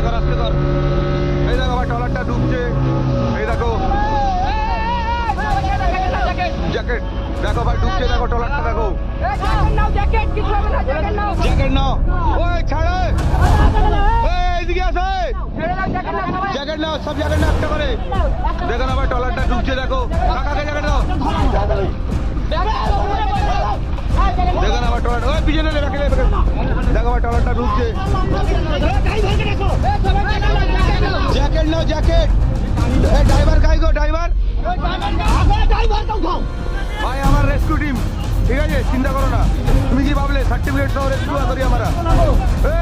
আস্তে ধর আস্তে ধর। এই দেখো আমার ট্রলারটা ডুবছে। এই দেখো। জ্যাকেট। দেখো ভাই, ডুবছে দেখো ট্রলারটা, দেখো। জ্যাকেট নাও। ওই, ছাড়ে। এইদিকে আসে জ্যাকেট নাও, সব জ্যাকেট নাও একটা করে। দেখো না ভাই, ট্রলারটা ডুবছে, দেখো। কাকাকে জ্যাকেট দাও। দেখো না আমার ট্রলার ওই, পিছনে দেখো। আমার ট্রলারটা ঢুকছে জ্যাকেট ড্রাইভার কাই গো ড্রাইভার ভাই আমার রেস্কিউ টিম ঠিক আছে চিন্তা করো না তুমি কি ভাবলে সার্টিফিকেট সহ রেস্কিউ করি আমরা এ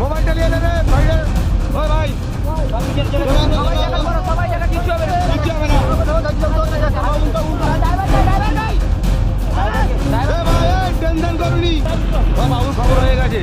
মোবাইলটা নিয়ে নে রে ভাইরে ওই ভাই কিচ্ছু হবে না টেনশন করুনি ও বাবুর খবর হয়ে গেছে